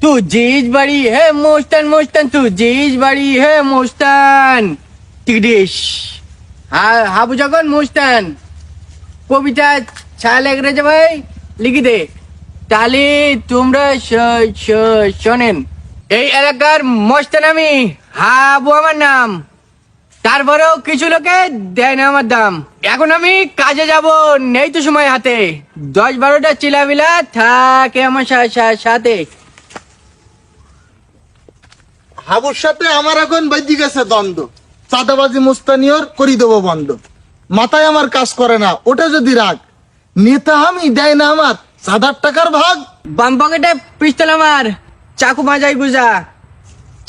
তু জিজ বাড়ি হে মোস্তান মোস্তান তু জিজ বাড়ি হে মোস্তান তিরিশ হাবু যখন মোস্তান কবিতা ছায়া লেগে ভাই লিখি দে তাহলে তোমরা শোনেন এই এলাকার মোস্তান আমি হাবু আমার নাম তারপরেও কিছু লোকে দেয় না আমার দাম এখন আমি কাজে যাব নেই তো সময় হাতে দশ বারোটা চিলাবিলা থাকে আমার সাথে হাবুর সাথে আমার এখন বাইদি গেছে দ্বন্দ্ব। চাঁদাবাজি মুস্তানিয়র করি দেবো বন্ধ। মাথায় আমার কাজ করে না, ওটা যদি রাগ। নেতা আমি, দেয় না আমার আট টাকার ভাগ। বাম পকেটে পিস্তল আমার, চাকু মাজাই গুজা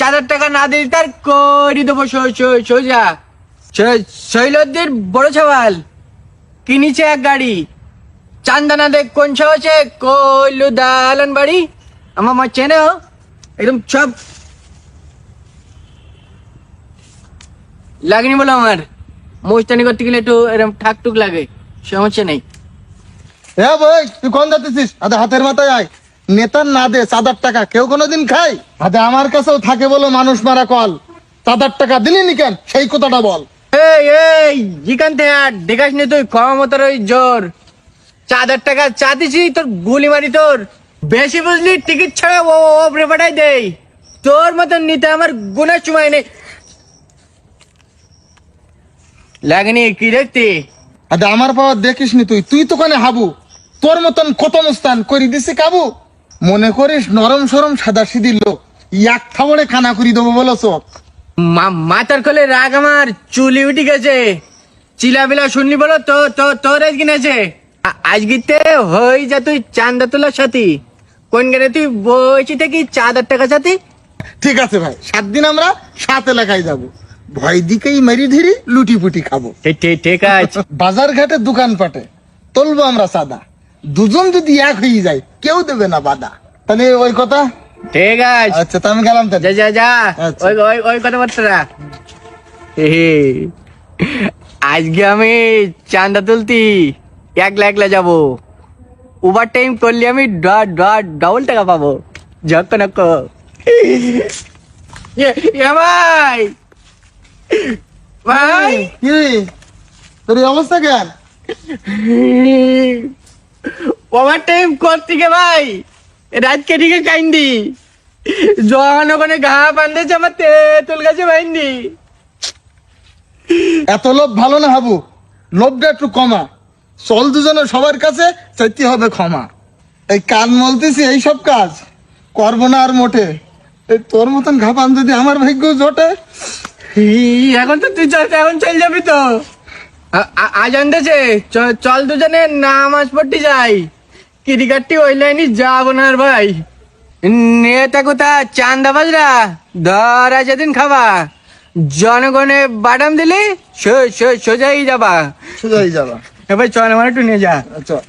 হাজার টাকা না দিলে তার করি দেবো সোজা। শৈলদ্দির বড় সওয়াল, কিনিছে এক গাড়ি। চান্দানা দেখ কোন আছে কইলু দালান বাড়ি আমার মা চেনে একদম সব লাগেনি বলো আমার। মোস্তানি করতে গেলে একটু এরকম ঠাক টুক লাগে সমস্যা নেই। হ্যাঁ ভাই তুই কোন যাতেছিস আদে হাতের মাথায় আয়। নেতার না দে টাকা। কেউ কোনোদিন খায়? আদে আমার কাছেও থাকে বলো মানুষ মারা কল। টাকা দিলি নি কেন? সেই কথাটা বল। এই এই যেখান থেকে আর দেখাস নি তুই ক্ষমতার ওই জোর। চার টাকা চা দিছি তোর গুলি মারি তোর। বেশি বুঝলি টিকিট ছাড়া ও পাঠাই দেই তোর মতন নিতে আমার গুনার সময় নেই। লাগনি কি দেখতে? আদে আমার পাওয়ার দেখিস নি তুই? তুই তো কানে হাবু। তোর মতন কত মুস্তান করি দিছি কাবু? মনে করিস নরম সরম সাদা সিধি লোক। এক থামড়ে খানা করি দেবো বলো চোখ মা- মাথার কোলে রাগ আমার চুলি উঠি গেছে। চিলাবিলা শুনলি বলো তো তো তোর আজ কিনেছে আজকিতে হই যা তুই চান্দা তোলার সাথী। কোন গেলে তুই বইছি থেকে চার হাজার টাকা সাথী? ঠিক আছে ভাই সাত দিন আমরা সাত এলাকায় যাব। ভয় দিকেই মেরি ধীরি লুটি পুটি খাব ঠিক আছে বাজার ঘাটে দোকান পাটে তুলবো আমরা সাদা দুজন যদি এক হয়ে যায় কেউ দেবে না বাধা তাহলে ওই কথা ঠিক আছে আচ্ছা তা আমি গেলাম যা যা যা আচ্ছা। ওই ওই ওই কথাবার্তা আজকে আমি চান্দা তুলতি একলা একলা যাব ওভার টাইম করলে আমি ডবল টাকা পাবো যখন ভাই ভাই! কি তোর অবস্থা কেন? ওভার টাইম করতে গে ভাই? রাত কেটে কাইন্দি যখন ওখানে ঘা বান্ধেছে আমার তেঁতুল গাছে বাইন্দি এত লোভ ভালো না হাবু। লোভটা একটু কমা। চল দুজনে সবার কাছে চাইতে হবে ক্ষমা। এই কান মলতেছি এই সব কাজ। করব না আর মোটে। এই তোর মতন ঘাপান যদি আমার ভাগ্য জোটে এখন তো তুই চল এখন চল যাবি তো। আ- আ- আজ আনতেছে। চ- চল দুজনে নামাজ পড়তে যাই। ক্রিকেটটি ওই লাইনে যাব না আর ভাই। নেতা কোথা চান্দা বাজরা ধর আছে দিন খাবা। জনগণে বাদাম দিলি সোজাই যাবা। সোজাই যাবা। এবার চল আমার একটু নিয়ে যা। আচ্ছা